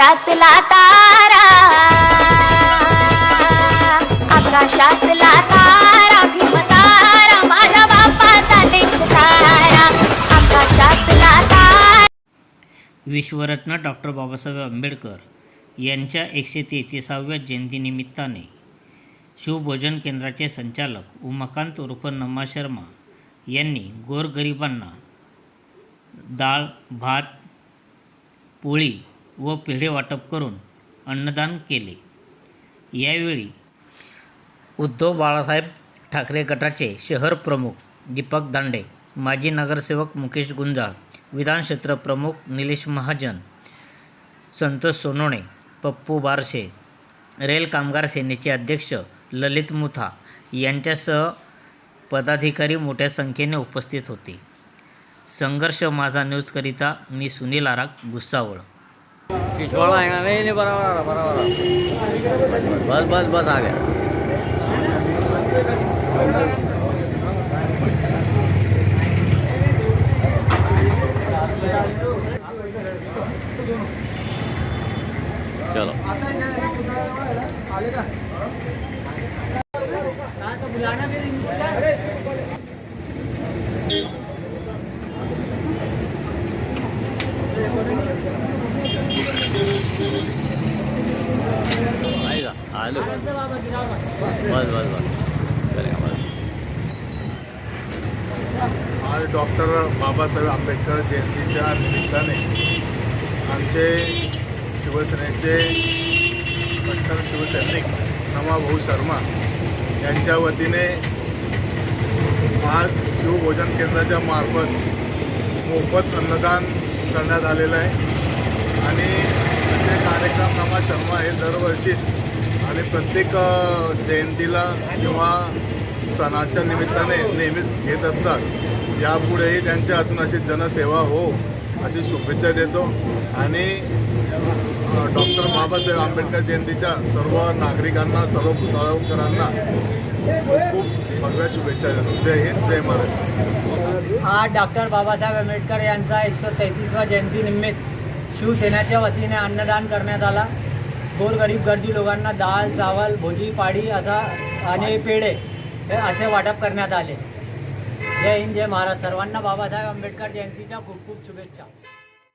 आकाशातला तारा. आकाशातला तारा भीमतारा माझ्या बापाचा देश सारा. आकाशातला तारा. विश्वरत्न डॉक्टर बाबासाहेब आंबेडकर यांच्या एकशे तेहतीसाव्या जयंतीनिमित्ताने शिवभोजन केंद्राचे संचालक उमाकांत उर्फ नमा शर्मा यांनी गोरगरिबांना डाळ भात पोळी व पेढे वाटप करून अन्नदान केले. यावेळी उद्धव बाळासाहेब ठाकरे गटाचे शहर प्रमुख दीपक दांडे माजी नगरसेवक मुकेश गुंजाळ विधानक्षेत्र प्रमुख निलेश महाजन संतोष सोनोणे पप्पू बारशे रेल कामगार सेनेचे अध्यक्ष ललित मुथा यांच्यासह पदाधिकारी मोठ्या संख्येने उपस्थित होते. संघर्ष माझा न्यूजकरिता मी सुनील आराग भुसावळ. ખીચવાળા એના નહીં નહીં બરાબર બરાબર બસ બસ બસ આવ્યા ચલો आलू. बस. बस बस आज डॉक्टर बाबासाहेब आंबेडकर जयंतीच्या निमित्ताने आमचे शिवसेनेचे कट्टर शिवसैनिक नमाभाऊ शर्मा यांच्या वतीने आज शिवभोजन केंद्राच्या मार्फत मोफत अन्नदान करण्यात आलेलं आहे. आणि असे कार्यक्रम नमा शर्मा हे दरवर्षीच आणि प्रत्येक जयंतीला किंवा सणाच्या निमित्ताने नेहमीच घेत असतात. यापुढेही त्यांच्या हातून अशी जनसेवा हो अशी शुभेच्छा देतो. आणि डॉक्टर बाबासाहेब आंबेडकर जयंतीच्या सर्व नागरिकांना सर्व भुसाळकरांना खूप भगव्या शुभेच्छा देतो. जय हिंद जय महाराज आज डॉक्टर बाबासाहेब आंबेडकर यांचा एकशे तेहतीसवा जयंतीनिमित्त शिवसेनेच्या वतीने अन्नदान करण्यात आला. गोरगरीब गरजू लोकांना दाल चावल भोजी पाडी असा आणि पेढे हे असे वाटप करण्यात आले. जय हिंद जय महाराज. सर्वांना बाबासाहेब आंबेडकर जयंतीच्या खूप खूप शुभेच्छा.